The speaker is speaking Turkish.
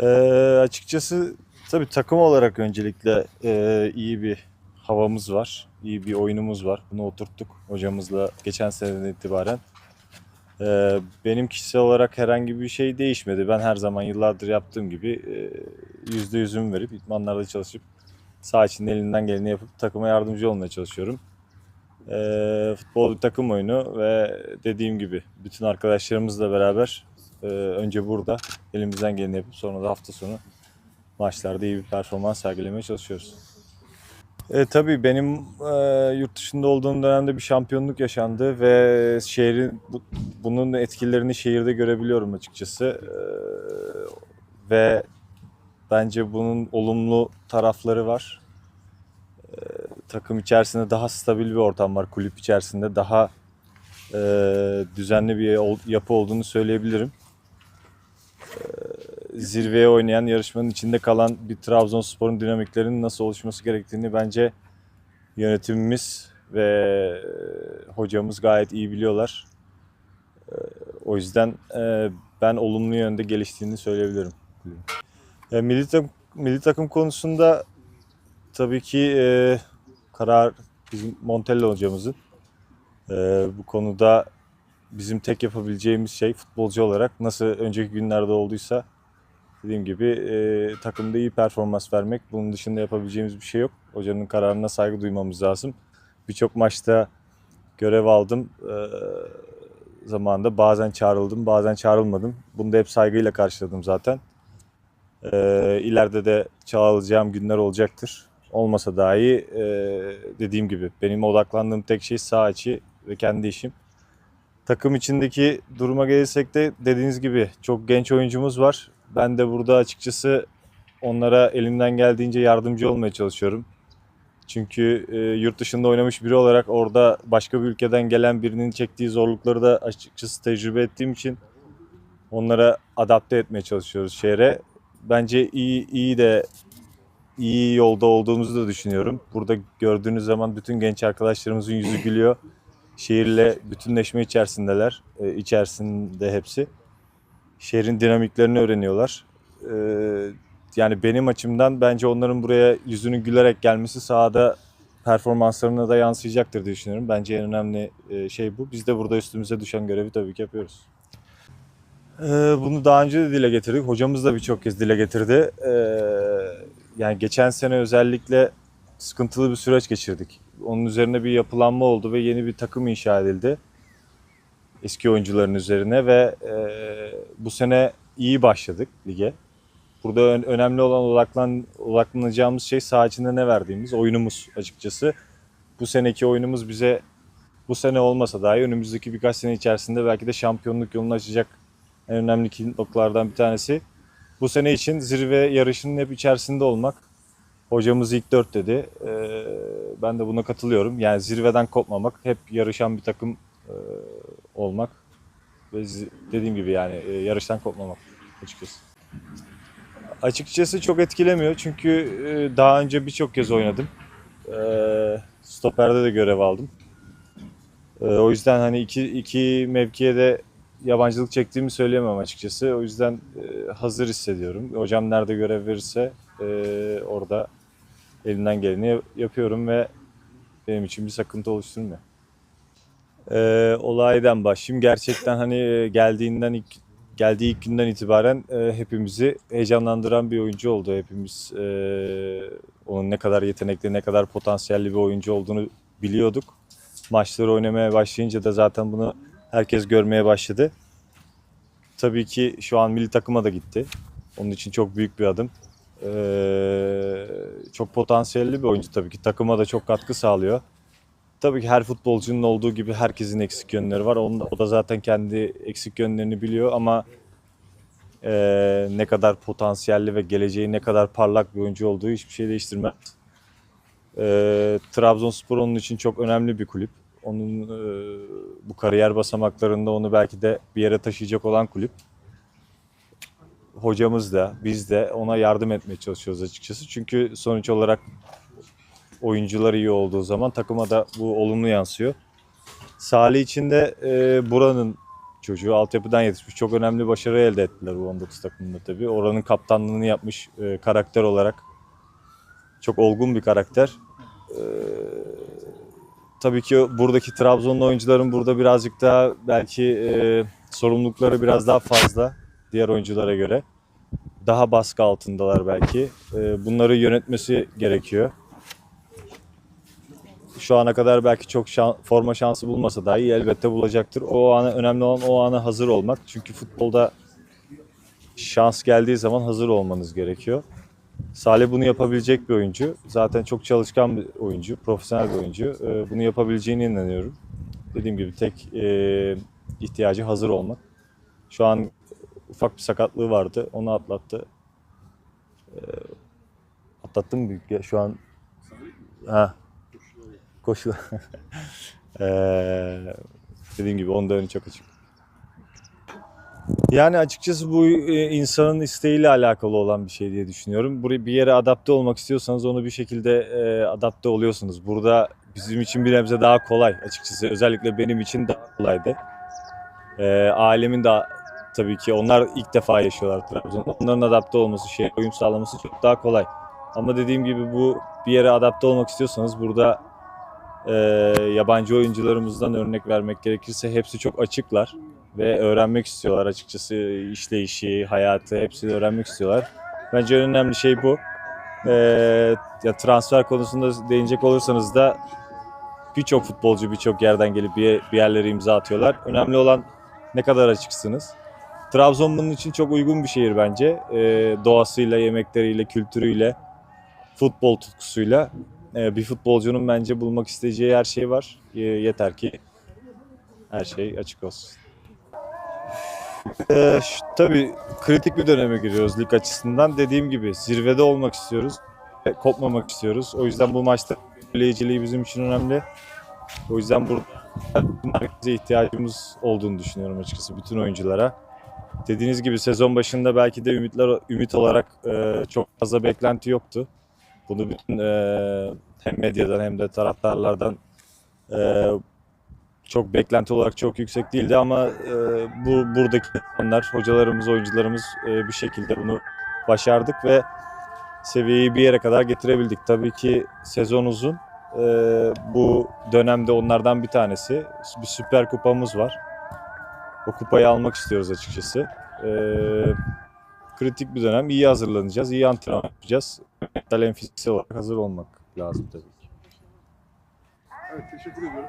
Ee, açıkçası tabii takım olarak öncelikle e, iyi bir havamız var. iyi bir oyunumuz var. Bunu oturttuk hocamızla geçen seneden itibaren. Ee, benim kişisel olarak herhangi bir şey değişmedi. Ben her zaman yıllardır yaptığım gibi e, yüzde yüzümü verip idmanlarda çalışıp saha içinde elinden geleni yapıp takıma yardımcı olmaya çalışıyorum. Ee, futbol bir takım oyunu ve dediğim gibi bütün arkadaşlarımızla beraber e, önce burada elimizden geleni yapıp sonra da hafta sonu maçlarda iyi bir performans sergilemeye çalışıyoruz. E, tabii benim e, yurt dışında olduğum dönemde bir şampiyonluk yaşandı ve şehrin bu- bunun etkilerini şehirde görebiliyorum açıkçası. E, ve bence bunun olumlu tarafları var. E, takım içerisinde daha stabil bir ortam var. Kulüp içerisinde daha e, düzenli bir yapı olduğunu söyleyebilirim zirveye oynayan yarışmanın içinde kalan bir Trabzonspor'un dinamiklerinin nasıl oluşması gerektiğini bence yönetimimiz ve e, hocamız gayet iyi biliyorlar. E, O yüzden e, ben olumlu yönde geliştiğini söyleyebilirim. Milli takım, milli takım konusunda tabii ki karar bizim Montella hocamızın. Bu konuda bizim tek yapabileceğimiz şey futbolcu olarak nasıl önceki günlerde olduysa dediğim gibi e, takımda iyi performans vermek. Bunun dışında yapabileceğimiz bir şey yok. Hocanın kararına saygı duymamız lazım. Birçok maçta görev aldım. E, zamanında bazen çağrıldım, bazen çağrılmadım. Bunu da hep saygıyla karşıladım zaten. E, ileride de çağrılacağım günler olacaktır. Olmasa dahi e, dediğim gibi benim odaklandığım tek şey saha içi ve kendi işim. Takım içindeki duruma gelirsek de dediğiniz gibi çok genç oyuncumuz var. Ben de burada açıkçası onlara elimden geldiğince yardımcı olmaya çalışıyorum. Çünkü e, yurt dışında oynamış biri olarak orada başka bir ülkeden gelen birinin çektiği zorlukları da açıkçası tecrübe ettiğim için onlara adapte etmeye çalışıyoruz şehre. Bence iyi iyi de iyi yolda olduğumuzu da düşünüyorum. Burada gördüğünüz zaman bütün genç arkadaşlarımızın yüzü gülüyor. Şehirle bütünleşme içerisindeler. E, içerisinde hepsi şehrin dinamiklerini öğreniyorlar. Ee, yani benim açımdan bence onların buraya yüzünün gülerek gelmesi sahada performanslarına da yansıyacaktır diye düşünüyorum. Bence en önemli e, şey bu. Biz de burada üstümüze düşen görevi tabii ki yapıyoruz. Ee, bunu daha önce de dile getirdik. Hocamız da birçok kez dile getirdi. Ee, yani geçen sene özellikle sıkıntılı bir süreç geçirdik. Onun üzerine bir yapılanma oldu ve yeni bir takım inşa edildi eski oyuncuların üzerine ve e, bu sene iyi başladık lige. Burada ön- önemli olan odaklan, odaklanacağımız şey saha içinde ne verdiğimiz oyunumuz açıkçası. Bu seneki oyunumuz bize bu sene olmasa dahi önümüzdeki birkaç sene içerisinde belki de şampiyonluk yolunu açacak en önemli noktalardan bir tanesi. Bu sene için zirve yarışının hep içerisinde olmak. Hocamız ilk dört dedi. Ee, ben de buna katılıyorum. Yani zirveden kopmamak, hep yarışan bir takım e, olmak ve dediğim gibi yani e, yarıştan kopmamak açıkçası. Açıkçası çok etkilemiyor çünkü e, daha önce birçok kez oynadım. E, Stoper'de de görev aldım. E, O yüzden hani iki, iki mevkiye de yabancılık çektiğimi söyleyemem açıkçası. O yüzden e, hazır hissediyorum. Hocam nerede görev verirse e, orada elimden geleni yap- yapıyorum ve benim için bir sakıntı oluşturmuyor. Ee, olaydan başlayayım. Gerçekten hani e, geldiğinden ilk geldiği ilk günden itibaren e, hepimizi heyecanlandıran bir oyuncu oldu. Hepimiz e, onun ne kadar yetenekli, ne kadar potansiyelli bir oyuncu olduğunu biliyorduk. Maçları oynamaya başlayınca da zaten bunu herkes görmeye başladı. Tabii ki şu an milli takıma da gitti. Onun için çok büyük bir adım. Ee, çok potansiyelli bir oyuncu tabii ki. Takıma da çok katkı sağlıyor. Tabii ki her futbolcunun olduğu gibi herkesin eksik yönleri var. Onun, o da zaten kendi eksik yönlerini biliyor ama eee, ne kadar potansiyelli ve geleceği ne kadar parlak bir oyuncu olduğu hiçbir şey değiştirmez. Eee Trabzonspor onun için çok önemli bir kulüp. Onun eee, bu kariyer basamaklarında onu belki de bir yere taşıyacak olan kulüp. Hocamız da biz de ona yardım etmeye çalışıyoruz açıkçası. Çünkü sonuç olarak oyuncular iyi olduğu zaman takıma da bu olumlu yansıyor. Salih için de e, buranın çocuğu altyapıdan yetişmiş. Çok önemli başarı elde ettiler bu 19 takımında tabii. Oranın kaptanlığını yapmış e, karakter olarak. Çok olgun bir karakter. E, tabii ki buradaki Trabzonlu oyuncuların burada birazcık daha belki e, sorumlulukları biraz daha fazla diğer oyunculara göre. Daha baskı altındalar belki. E, bunları yönetmesi gerekiyor. Şu ana kadar belki çok şan- forma şansı bulmasa dahi elbette bulacaktır. O ana önemli olan o ana hazır olmak. Çünkü futbolda şans geldiği zaman hazır olmanız gerekiyor. Salih bunu yapabilecek bir oyuncu. Zaten çok çalışkan bir oyuncu, profesyonel bir oyuncu. Ee, Bunu yapabileceğine inanıyorum. Dediğim gibi tek e, ihtiyacı hazır olmak. Şu an ufak bir sakatlığı vardı. Onu atlattı. Ee, Atlattı mı? Şu an ha koşu. Ee, dediğim gibi onda önü çok açık. Yani açıkçası bu e, insanın isteğiyle alakalı olan bir şey diye düşünüyorum. Buraya bir yere adapte olmak istiyorsanız onu bir şekilde e, adapte oluyorsunuz. Burada bizim için bir nebze daha kolay açıkçası. Özellikle benim için daha kolaydı. E, ailemin de tabii ki onlar ilk defa yaşıyorlar Trabzon'da. Onların adapte olması, şey, uyum sağlaması çok daha kolay. Ama dediğim gibi bu bir yere adapte olmak istiyorsanız burada e, yabancı oyuncularımızdan örnek vermek gerekirse hepsi çok açıklar ve öğrenmek istiyorlar açıkçası işleyişi, hayatı hepsini öğrenmek istiyorlar. Bence en önemli şey bu. Ee, ya transfer konusunda değinecek olursanız da birçok futbolcu birçok yerden gelip bir, bir yerlere imza atıyorlar. Önemli olan ne kadar açıksınız. Trabzon bunun için çok uygun bir şehir bence. Ee, doğasıyla, yemekleriyle, kültürüyle, futbol tutkusuyla. Ee, bir futbolcunun bence bulmak isteyeceği her şey var. Ee, yeter ki her şey açık olsun. Ee, tabii kritik bir döneme giriyoruz lig açısından. Dediğim gibi zirvede olmak istiyoruz. Kopmamak istiyoruz. O yüzden bu maçta belirleyiciliği bizim için önemli. O yüzden burada merkeze ihtiyacımız olduğunu düşünüyorum açıkçası bütün oyunculara. Dediğiniz gibi sezon başında belki de ümitler ümit olarak e, çok fazla beklenti yoktu. Bunu bütün e, hem medyadan hem de taraftarlardan e, çok beklenti olarak çok yüksek değildi ama e, bu buradaki insanlar, hocalarımız, oyuncularımız e, bir şekilde bunu başardık ve seviyeyi bir yere kadar getirebildik. Tabii ki sezon uzun. E, bu dönemde onlardan bir tanesi. Bir süper kupamız var. O kupayı almak istiyoruz açıkçası. E, kritik bir dönem. İyi hazırlanacağız, iyi antrenman yapacağız. Mental hem fiziksel olarak hazır olmak lazım tabii ki. Evet teşekkür ediyorum.